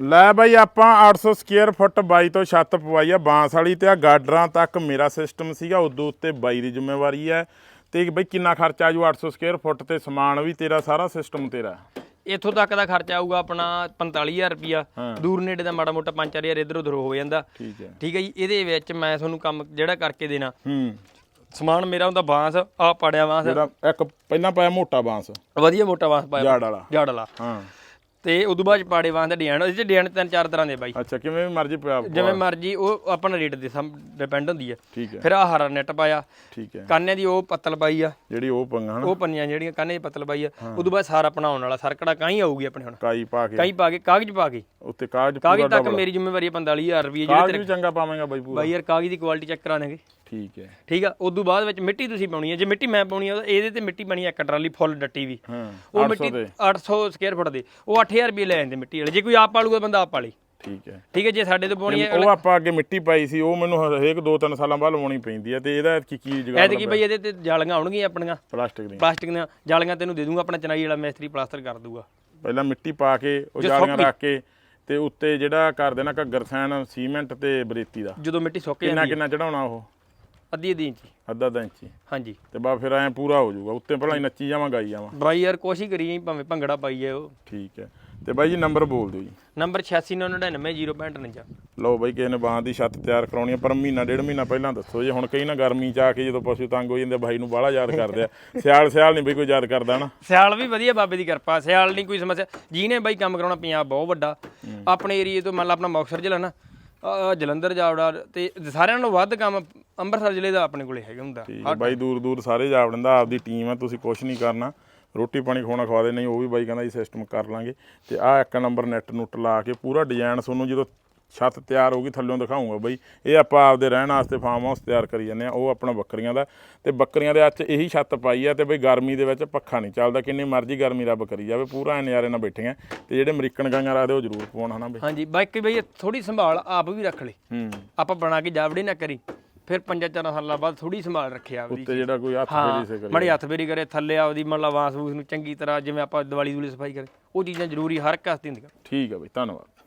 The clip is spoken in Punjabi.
ਲੈ ਬਾਈ ਆਪਾਂ 800 ਸਕੁਅਰ ਫੁੱਟ ਬਾਈ ਤੋਂ ਛੱਤ ਪਵਾਈ ਆ। ਬਾਂਸ ਵਾਲੀ ਤੇ ਆ ਗਾਡਰਾਂ ਤੱਕ ਮੇਰਾ ਸਿਸਟਮ ਸੀਗਾ ਉਦੋਂ ਉੱਤੇ ਬਾਈ ਦੀ ਜ਼ਿੰਮੇਵਾਰੀ ਹੈ ਤੇ ਬਈ ਕਿੰਨਾ ਖਰਚਾ ਆ ਜੂ 800 ਸਕੁਅਰ ਫੁੱਟ ਤੇ ਸਮਾਨ ਵੀ ਤੇਰਾ ਸਾਰਾ ਸਿਸਟਮ ਤੇਰਾ? ਇੱਥੋਂ ਤੱਕ ਦਾ ਖਰਚਾ ਆਊਗਾ ਆਪਣਾ 45000 ਰੁਪਿਆ ਹਾਂ। ਦੂਰ ਨੇੜੇ ਦਾ ਮਾੜਾ ਮੋਟਾ 5000 ਇੱਧਰ ਉੱਧਰ ਹੋ ਜਾਂਦਾ। ਠੀਕ ਹੈ। ਠੀਕ ਹੈ ਜੀ ਇਹਦੇ ਵਿੱਚ ਮੈਂ ਤੁਹਾਨੂੰ ਕੰਮ ਜਿਹੜਾ ਕਰਕੇ ਦੇਣਾ। ਹੂੰ। ਸਮਾਨ ਮੇਰਾ ਹੁੰਦਾ ਬਾਂਸ ਆ ਪੜਿਆ ਬਾਂਸ। ਜਿਹੜਾ ਇੱਕ ਪਹਿਲਾਂ ਪਾਇਆ ਮੋਟਾ ਬਾਂਸ। ਵਧੀਆ ਮੋਟਾ ਬਾਂਸ ਪਾਇਆ। ਜਾੜ ਵਾਲਾ। ਜੜ ਵਾਲਾ। ਹਾਂ। ਤੇ ਉਦੋਂ ਬਾਅਦ 'ਚ ਪਾੜੇ ਬਾਂਸ ਦਾ ਡਿਜ਼ਾਈਨ ਚ ਡਿਜ਼ਾਈਨ ਤਿੰਨ ਚਾਰ ਤਰ੍ਹਾਂ ਦੇ ਬਾਈ। ਅੱਛਾ ਕਿਵੇਂ ਵੀ ਮਰਜ਼ੀ ਪਿਆ ਜਿਵੇਂ ਮਰਜ਼ੀ ਉਹ ਆਪਣਾ ਰੇਟ ਦੇ ਸਮ ਡਿਪੈਂਡ ਹੁੰਦੀ ਹੈ ਠੀਕ ਹੈ। ਫਿਰ ਆ ਹਰਾ ਨੈਟ ਪਾਇਆ। ਠੀਕ ਹੈ। ਕਾਨੇ ਦੀ ਉਹ ਪੱਤਲ ਪਾਈ ਆ। ਜਿਹੜੀ ਉਹ ਪੰਗਾ ਹਨਾ। ਉਹ ਪੰਨੀਆਂ ਜਿਹੜੀਆਂ ਕਾਨੇ ਦੀ ਪੱਤਲ ਪਾਈ ਆ। ਉਦੋਂ ਬਾਅਦ ਸਾਰਾ ਬਣਾਉਣ ਵਾਲਾ ਸਰਕੜਾ ਕਾਈ ਆਊਗੀ ਆਪਣੇ ਹੁਣ। ਕਾਈ ਪਾ ਕੇ। ਕਾਈ ਪਾ ਕੇ ਕਾਗਜ਼ ਪਾ ਕੇ। ਉੱਤੇ ਕਾਗਜ਼ ਕਾਗਜ਼ ਪੂਰਾ ਤੱਕ ਮੇਰੀ ਜ਼ਿੰਮੇਵਾਰੀ ਹੈ 45000 ਰੁਪਏ ਜਿਹੜੇ ਕਾਗਜ਼ ਵੀ ਚੰਗਾ ਪਾਵੇਂਗਾ ਬਾਈ ਪੂਰਾ। ਬਾਈ ਯਾਰ ਕਾਗਜ਼ ਦੀ ਕੁਆਲਿਟੀ ਚੈੱਕ ਕਰਾਣਗੇ ਠੀਕ ਹੈ। ਠੀਕ ਆ? ਉਦੋਂ ਬਾਅਦ ਵਿੱਚ ਮਿੱਟੀ ਤੁਸੀਂ ਪਾਉਣੀ ਹੈ। ਜੇ ਮਿੱਟੀ ਮੈਂ ਪਾਉਣੀ ਆ ਤਾਂ ਇਹਦੇ ਤੇ ਮਿੱਟੀ ਬਣੀ ਇੱਕ ਟਰਾਲੀ ਫੁੱਲ ਡੱਟੀ ਵੀ। ਉਹ 800 ਮਿੱਟੀ ਦੇ। 800 ਸਕੁਅਰ ਫੁੱਟ ਦੇ। ਉਹ 8000 ਰੁਪਏ ਲੈ ਜਾਂਦੇ ਮਿੱਟੀ ਵਾਲੇ। ਜੇ ਕੋਈ ਆਪ ਪਾਲੂਗਾ ਬੰਦਾ ਆਪ ਪਾਲੀ ਠੀਕ ਹੈ। ਠੀਕ ਹੈ ਜੇ ਸਾਡੇ ਤੋਂ ਪਾਉਣੀ ਹੈ ਉਹ ਆਪਾਂ ਅੱਗੇ ਮਿੱਟੀ ਪਾਈ ਸੀ ਉਹ ਮੈਨੂੰ ਹਰੇਕ 2-3 ਸਾਲਾਂ ਬਾਅਦ ਲਵਾਉਣੀ ਪੈਂਦੀ ਹੈ ਤੇ ਇਹਦਾ ਕੀ ਕੀ ਜਗਾੜ ਐਤਕੀ ਬਈ ਇਹਦੇ ਤੇ ਜਾਲੀਆਂ ਆਉਣਗੀਆਂ ਆਪਣੀਆਂ। ਪਲਾਸਟਿਕ ਦੀ ਪਲਾਸਟਿਕ ਦੀਆਂ ਜਾਲੀਆਂ ਤੈਨੂੰ ਦੇ ਦੂੰਗਾ ਆਪਣਾ ਚਨਾਈ ਵਾਲਾ ਮਿਸਤਰੀ ਪਲਾਸਟਰ ਕਰ ਦੂਗਾ। ਪਹਿਲਾਂ ਮਿੱਟੀ ਪਾ ਕੇ ਉਹ ਜਾਲੀਆਂ ਰੱਖ ਕੇ ਤੇ ਉੱਤੇ ਜਿਹੜਾ ਕਰ ਦੇਣਾ ਘੱਗਰ ਸੈਨ ਸੀਮੈਂਟ ਤੇ ਬਰੇਤੀ ਦਾ। ਜਦੋਂ ਮਿੱਟੀ ਸੁੱਕ ਕਿੰਨਾ ਜਾਂਦੀ ਕਿੰਨਾ ਚੜਾਉਣਾ ਉਹ? ਅੱਧੀ ਅੱਧੀ ਇੰਚੀ। ਅੱਧਾ ਅੱਧਾ ਇੰਚੀ। ਹਾਂਜੀ। ਤੇ ਬਾ ਫਿਰ ਐ ਪੂਰਾ ਹੋ ਜਾਊਗਾ। ਉੱਤੇ ਭਲਾ ਹੀ ਨੱਚੀ ਜਾਵਾਂ ਗਾਈ ਜਾਵਾਂ। ਬਾਈ ਯਾਰ ਕੋਸ਼ਿਸ਼ ਕਰੀ ਭਾਵੇਂ ਭੰਗੜਾ ਪਾਈਏ ਉਹ। ਠੀਕ ਹੈ। ਤੇ ਬਾਈ ਜੀ ਨੰਬਰ ਬੋਲ ਦਿਓ ਜੀ। ਨੰਬਰ 869990.59 ਲਓ ਬਾਈ ਕਿਸੇ ਨੇ ਬਾਂਹ ਦੀ ਛੱਤ ਤਿਆਰ ਕਰਾਉਣੀ ਆ ਪਰ ਮਹੀਨਾ ਡੇਢ ਮਹੀਨਾ ਪਹਿਲਾਂ ਦੱਸੋ ਜੇ। ਹੁਣ ਕਈ ਨਾ ਗਰਮੀ ਚ ਆ ਕੇ ਜਦੋਂ ਪਸ਼ੂ ਤੰਗ ਹੋ ਜਾਂਦੇ ਬਾਈ ਨੂੰ ਬਾਹਲਾ ਯਾਦ ਕਰਦੇ ਆ। ਸਿਆਲ ਸਿਆਲ ਨਹੀਂ ਬਈ ਕੋਈ ਯਾਦ ਕਰਦਾ ਨਾ। ਸਿਆਲ ਵੀ ਵਧੀਆ ਬਾਬੇ ਦੀ ਕਿਰਪਾ ਸਿਆਲ ਨਹੀਂ ਕੋਈ ਸਮੱਸਿਆ। ਜਿਹਨੇ ਬਾਈ ਕੰਮ ਕਰਾਉਣਾ ਪੰਜਾਬ ਬਹੁਤ ਵੱਡਾ। ਆਪਣੇ ਏਰੀਏ ਤੋਂ ਮੰਨ ਲਾ ਆਪਣਾ ਮੁਕਤਸਰ ਜ਼ਿਲ੍ਹਾ ਨਾ ਜਲੰਧਰ ਜਾਵੜਾ ਤੇ ਸਾਰਿਆਂ ਨਾਲੋਂ ਵੱਧ ਕੰਮ ਅੰਮ੍ਰਿਤਸਰ ਜ਼ਿਲ੍ਹੇ ਦਾ ਆਪਣੇ ਕੋਲੇ ਹੈਗਾ ਹੁੰਦਾ। ਠੀਕ ਹੈ ਬਾਈ ਦੂਰ ਦੂਰ ਸਾਰੇ ਜਾ ਵੜਦਾ ਆਪਦੀ ਟੀਮ ਆ ਤੁਸੀਂ ਕੁਝ ਨਹੀਂ ਕਰਨਾ। ਰੋਟੀ ਪਾਣੀ ਖਵਾਉਣਾ ਖਵਾ ਦੇ ਨਹੀਂ ਉਹ ਵੀ ਬਾਈ ਕਹਿੰਦਾ ਜੀ ਸਿਸਟਮ ਕਰ ਲਾਂਗੇ। ਤੇ ਆਹ ਇੱਕ ਨੰਬਰ ਨੈਟ ਨੁੱਟ ਲਾ ਕੇ ਪੂਰਾ ਡਿਜ਼ਾਈਨ ਤੁਹਾਨੂੰ ਜਦੋਂ ਛੱਤ ਤਿਆਰ ਹੋਊਗੀ ਥੱਲਿਓਂ ਦਿਖਾਉਂਗਾ ਬਾਈ। ਇਹ ਆਪਾਂ ਆਪਦੇ ਰਹਿਣ ਵਾਸਤੇ ਫਾਰਮ ਹਾਊਸ ਤਿਆਰ ਕਰੀ ਜਾਂਦੇ ਆ ਉਹ ਆਪਣਾ ਬੱਕਰੀਆਂ ਦਾ। ਤੇ ਬੱਕਰੀਆਂ ਦੇ ਅੱਜ ਇਹੀ ਛੱਤ ਪਾਈ ਆ ਤੇ ਬਈ ਗਰਮੀ ਦੇ ਵਿੱਚ ਪੱਖਾ ਨਹੀਂ ਚੱਲਦਾ ਕਿੰਨੀ ਮਰਜ਼ੀ ਗਰਮੀ ਰੱਬ ਕਰੀ ਜਾਵੇ ਪੂਰਾ ਐਂ ਨਜ਼ਾਰੇ ਨਾਲ ਬੈਠੀਆਂ। ਤੇ ਜਿਹੜੇ ਅਮਰੀਕਨ ਗਾਂਆਂ ਰੱਖਦੇ ਉਹ ਜ਼ਰੂਰ ਪਵਾਉਣ ਹਨਾ ਬਈ। ਹਾਂਜੀ ਬਾਕੀ ਬਈ ਥੋੜੀ ਸੰਭਾਲ ਆਪ ਵੀ ਰੱਖ ਲਈ ਹੂੰ। ਆਪਾਂ ਬਣਾ ਕੇ ਜਾਵੜੀ ਨਾ ਕਰੀ। ਫਿਰ ਪੰਜਾਂ ਚਾਰਾਂ ਸਾਲਾਂ ਬਾਅਦ ਥੋੜੀ ਸੰਭਾਲ ਰੱਖਿਆ ਆਪਦੀ ਤੇ ਜਿਹੜਾ ਕੋਈ ਹੱਥ ਫੇਰੀ ਸੇ ਕਰੇ ਮੜੀ ਹੱਥ ਫੇਰੀ ਕਰੇ ਥੱਲੇ ਆਪਦੀ ਮੰਨ ਲਾ ਵਾਸ ਵੂਸ ਨੂੰ ਚੰਗੀ ਤਰ੍ਹਾਂ ਜਿਵੇਂ ਆਪਾਂ ਦੀਵਾਲੀ ਦੂਲੀ ਸਫ਼ਾਈ ਕਰੇ ਉਹ ਚੀਜ਼ਾਂ ਜ਼ਰੂਰੀ ਹਰ ਇੱਕ ਹਸਤੀ ਹੁੰਦੀਆਂ। ਠੀਕ ਹੈ ਬਈ ਧੰਨਵਾਦ।